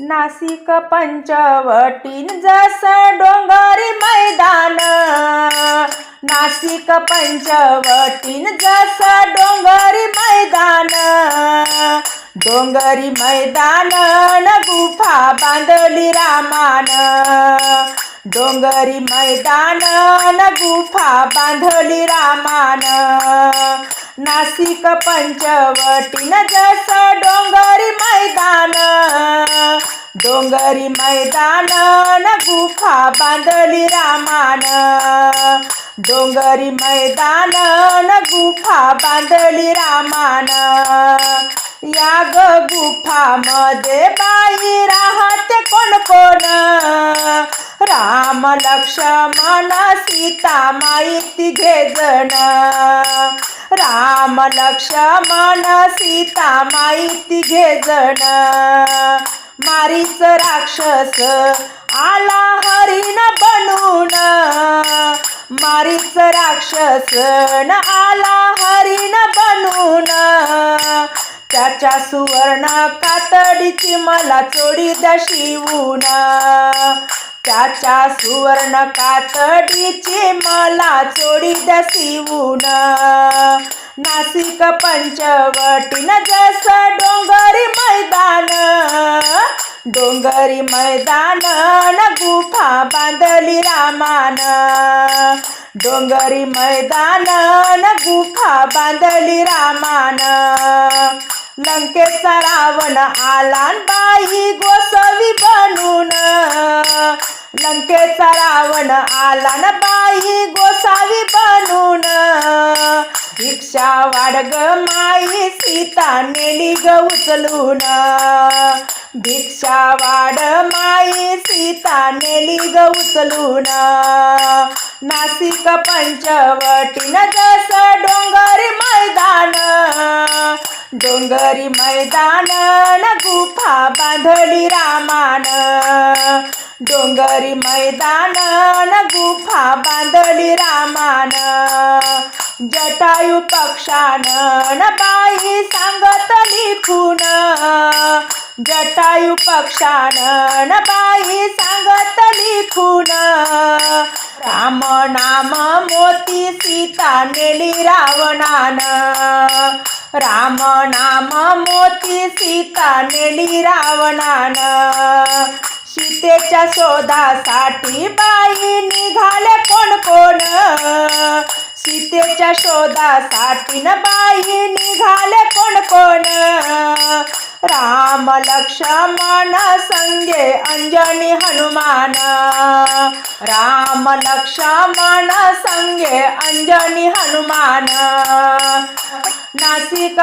नाशिक पंचवटीन जस डोंगरी मैदान नाशिक पंचवटीन जस डोंगरी मैदान डोंगरी मैदान न गुफा बांधली रामान डोंगरी मैदान न गुफा बांधली रामान नाशिक पंचवटीन जस डोंगरी डोंगरी मैदान गुफा बांधली रामान. डोंगरी मैदान न गुफा बांधली रामान. या ग गुफामध्ये बाई राहते कोण कोण? राम लक्ष्मण सीता माहिती घे जण. राम लक्ष्मण सीता माहिती घे जण. मारीच राक्षस आला हरिण बनून. मारीच राक्षस न आला हरिण बनून. त्याच्या सुवर्ण कातडीची मला चोडी दशिवून त्याच्या सुवर्ण कातडीची मला चोडी द्या नाशिक पंचवटीन जस डोंगरी मैदान डोंगरी मैदान न गुफा बांधली रामान. डोंगरी मैदान न गुफा बांधली रामान. लंकेचा रावण आला बाई गोसवी बनून. लंकेचा रावण आला न बाई भिक्षा वाडग माई सीता नेली ग उचलून. भिक्षा वाड माई सीता नेली ग उचलून. नाशिक पंचवटीन जस डोंगरी मैदान डोंगरी मैदान न गुफा बांधली रामान. डोंगरी मैदान न गुफा बांधली रामान. जटायू पक्षानं न बाई सांगत लिखून. जटायू पक्षानं न बाई सांगत लिखून. राम नाम मोती सीता नेली रावणान. राम नाम मोती सीता नेली रावणान. सीतेच्या शोधासाठी बाई निघाले कोण कोण. सीतेच्या शोधासाठी न बाई निघाले कोण कोण? राम लक्ष्मण संगे अंजनी हनुमान. राम लक्ष्मण संगे अंजनी हनुमान. नाशिक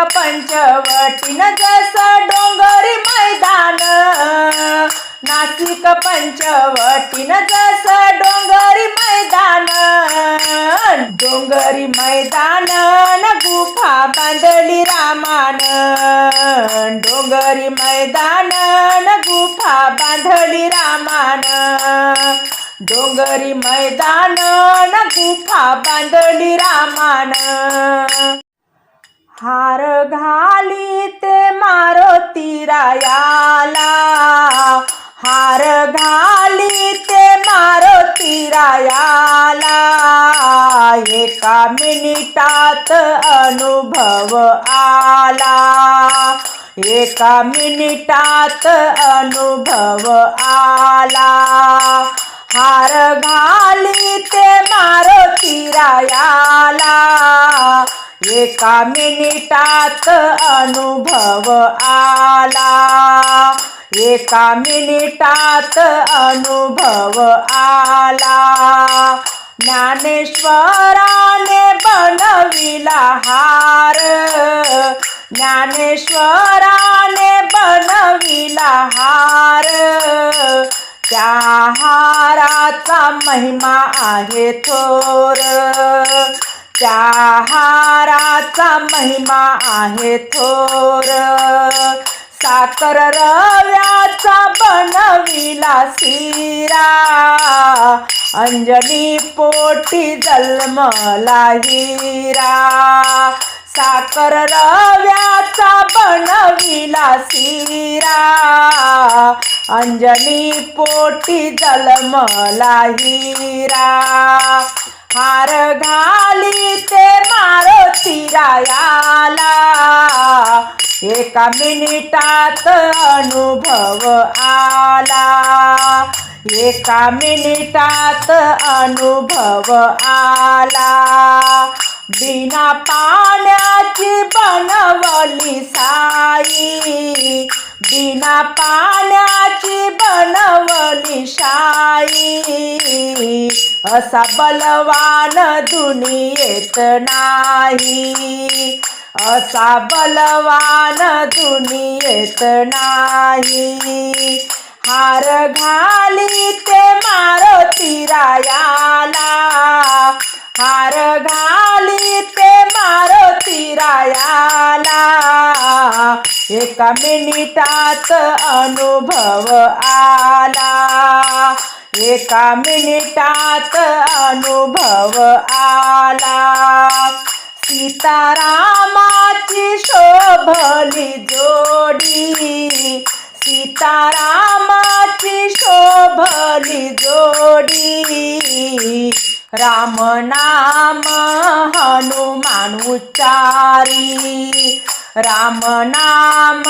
न जस डोंगरी मैदान. नाशिक पंचवटीन जस डोंगरी मैदान. डोंगरी मैदान न गुफा बांधली रामान डोंगरी मैदान न गुफा बांधली रामान डोंगरी मैदान न गुफा बांधली रामान हार घाली ते मारुती रायाला. हार घाली मारुती एका मिनिटात अनुभव आला. एका मिनिटात अनुभव आला. हार घाली ते मारुती रायाला एका मिनिटात अनुभव आला. एका मिनिटात अनुभव आला. ज्ञानेश्वराने बनविला हार. ज्ञानेश्वराने बनविला हार. त्या हाराचा महिमा आहे थोर. त्या हाराचा महिमा आहे थोर. साखर रव्याचा बनविला शिरा. अंजनी पोटी जलमला हिरा. साखर रव्याचा बनविला शिरा. अंजनी पोटी जलमला हिरा. हार घाली ते मारुती रायाला. एका मिनिटात अनुभव आला. एका मिनिटात अनुभव आला. बिना पाण्याची बनवली साई. बिना पाण्याची बनवली शाई. असा बलवान दुनियेत नाही. असा बलवान दुनियेत नाही. हार घाली ते मारुती रायाला. हार घाली ते मारुती रायाला. एका मिनिटात अनुभव आला. एका मिनिटात अनुभव आला. सीतारामाची शोभली जोडी. सीतारामाची शोभली जोडी. राम नाम हनुमान उच्चारी. राम नाम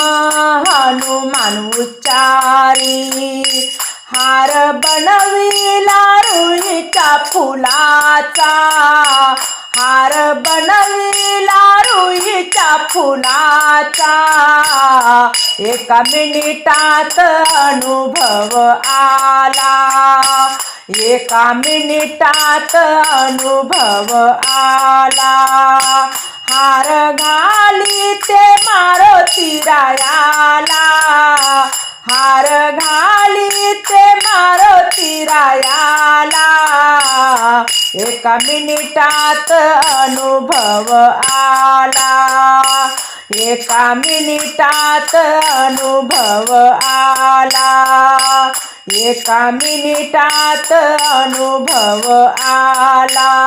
हनुमान उच्चारी. हार बनविला रुईच्या फुलाचा. हार बनविला रुईच्या फुलाचा. एका मिनिटात अनुभव आला. एका मिनिटात अनुभव आला. हार घाली ते मारुती रायाला. हार घाली ते मारुती रायाला. एका मिनिटात अनुभव आला. एका मिनिटात अनुभव आला. एका मिनिटात अनुभव आला.